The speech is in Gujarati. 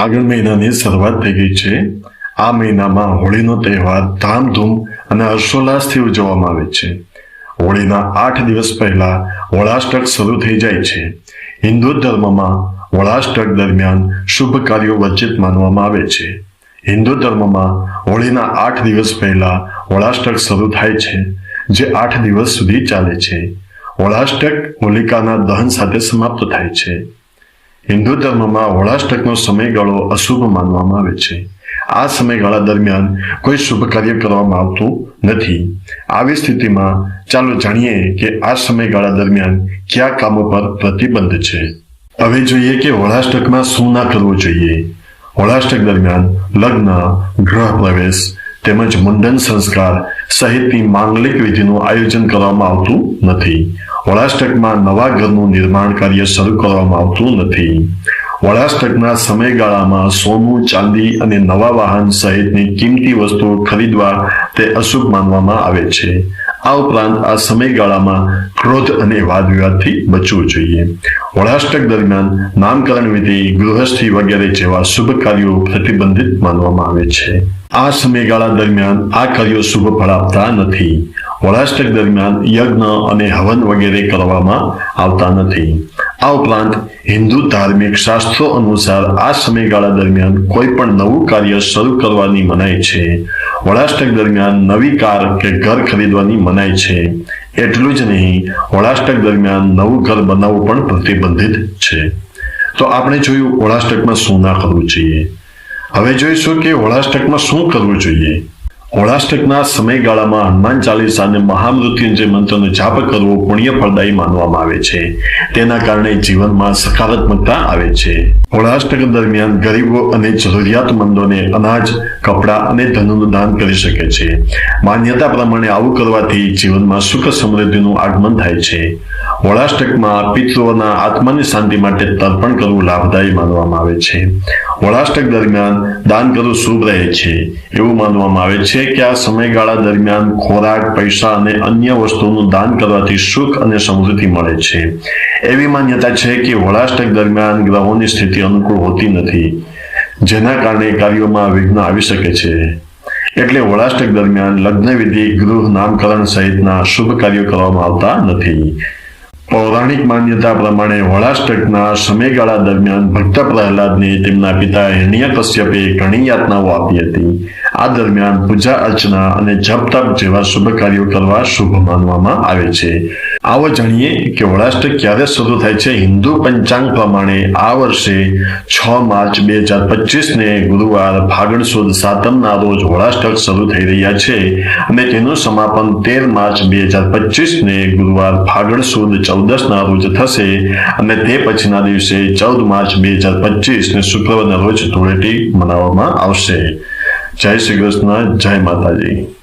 ફાગણ મહિનાની શરૂઆત થઈ ગઈ છે. આ મહિનામાં હોળીનો તહેવાર ધામધૂમ અને હર્ષોલ્લાસથી ઉજવવામાં આવે છે. હોળીના આઠ દિવસ પહેલા વળાષ્ટક શરૂ થઈ જાય છે. હિન્દુ ધર્મમાં વળાષ્ટક દરમિયાન શુભ કાર્યો વર્જિત માનવામાં આવે છે. હિન્દુ ધર્મમાં હોળીના આઠ દિવસ પહેલા વળાષ્ટક શરૂ થાય છે, જે આઠ દિવસ સુધી ચાલે છે. વળાષ્ટક હોલિકાના દહન સાથે સમાપ્ત થાય છે. હિન્દુ ધર્મમાં હોળાષ્ટકનો સમયગાળો અશુભ માનવામાં આવે છે. આ સમયગાળા દરમિયાન કોઈ શુભ કાર્ય કરવામાં આવતું નથી. આવી સ્થિતિમાં ચાલો જાણીએ કે આ સમયગાળા દરમિયાન કયા કામો પર પ્રતિબંધ છે. હવે જોઈએ કે હોળાષ્ટકમાં શું ના કરવું જોઈએ. વળાષ્ટક દરમિયાન લગ્ન ગ્રહ પ્રવેશ તેમજ મુંડન સંસ્કાર સહિતની માંગલિક વિધિનું આયોજન કરવામાં આવતું નથી. હોળાષ્ટકમાં નવા ઘરનું નિર્માણ કાર્ય શરૂ કરવામાં આવતું નથી. વડાષ્ટકના સમયગાળામાં સોનું, ચાંદી અને નવા વાહન સહિતની કિંમતી વસ્તુઓ ખરીદવા તે અશુભ માનવામાં આવે છે. આ ઉપરાંત આ સમયગાળામાં ક્રોધ અને વાદ વિવાદથી બચવું જોઈએ. વડાષ્ટક દરમિયાન નામકરણ વિધિ, ગૃહસ્થી વગેરે જેવા શુભ કાર્યો પ્રતિબંધિત માનવામાં આવે છે. આ સમયગાળા દરમિયાન આ કાર્યો શુભ ફળ આપતા નથી. હોળાષ્ટક દરમિયાન યજ્ઞ અને હવન વગેરે કરવામાં આવતા નથી. આ ઉપરાંત હિન્દુ ધાર્મિક શાસ્ત્રો અનુસાર આ સમયગાળા દરમિયાન કોઈ પણ નવું કાર્ય શરૂ કરવાની મનાય છે. વળાષ્ટક દરમિયાન નવી કાર કે ઘર ખરીદવાની મનાય છે. એટલું જ નહીં વળાષ્ટક દરમિયાન નવું ઘર બનાવવું પણ પ્રતિબંધિત છે. તો આપણે જોયું હોળાષ્ટકમાં શું ના કરવું જોઈએ? હવે જોઈશું કે હોળાષ્ટકમાં શું કરવું જોઈએ? હોળાષ્ટકના સમયગાળામાં હનુમાન ચાલીસા મહામૃત્યુંજય મંત્રનો જાપ કરવો પુણ્ય ફળદાયી માનવામાં આવે છે. તેના કારણે જીવનમાં સકારાત્મકતા આવે છે. હોળાષ્ટક દરમિયાન ગરીબો અને જરૂરિયાતમંદોને અનાજ, કપડાં અને ધનનું દાન કરી શકે છે. માન્યતા પ્રમાણે આવું કરવાથી જીવનમાં સુખ સમૃદ્ધિનું આગમન થાય છે. હોળાષ્ટકમાં પિતૃઓના આત્માની શાંતિ માટે તર્પણ કરવું લાભદાયી માનવામાં આવે છે. હોળાષ્ટક દરમિયાન દાન કરવું શુભ રહે છે. એવું માનવામાં આવે છે કે આ સમયગાળા દરમિયાન ખોરાક, પૈસા અને અન્ય વસ્તુઓનું દાન કરવાથી સુખ અને સમૃદ્ધિ મળે છે. એવી માન્યતા છે કે વળાષ્ટક દરમિયાન ગ્રહોની સ્થિતિ અનુકૂળ હોતી નથી, જેના કારણે કાર્યોમાં વિઘ્ન આવી શકે છે. એટલે વળાષ્ટક દરમિયાન લગ્નવિધિ, ગૃહ નામકરણ સહિતના શુભ કાર્યો કરવામાં આવતા નથી. પૌરાણિક માન્યતા પ્રમાણે વળાષ્ટકના સમયગાળા દરમિયાન ભક્ત પ્રહલાદને તેમના પિતા હિરણ્યકશ્યપે ઘણી યાતનાઓ આપી હતી. આ દરમિયાન પૂજા અર્ચના અને જપ તપ જેવા શુભ કાર્યો કરવા શુભ માનવામાં આવે છે. આવો જાણીએ કે વળાષ્ટક ક્યારે શરૂ થાય છે. હિન્દુ પંચાંગ પ્રમાણે આ વર્ષે છ માર્ચ બે હજાર પચીસને ગુરુવાર ફાગણ સુદ સાતમના રોજ હોળાષ્ટક શરૂ થઈ રહ્યા છે અને તેનું સમાપન તેર માર્ચ બે હજાર પચીસને ગુરુવાર ફાગણ સુદ ચૌદસના રોજ થશે અને તે પછીના દિવસે ચૌદ માર્ચ બે હજાર પચીસ ને શુક્રવારના રોજ ધૂળેટી મનાવવામાં આવશે. જય શ્રી કૃષ્ણ, જય માતાજી.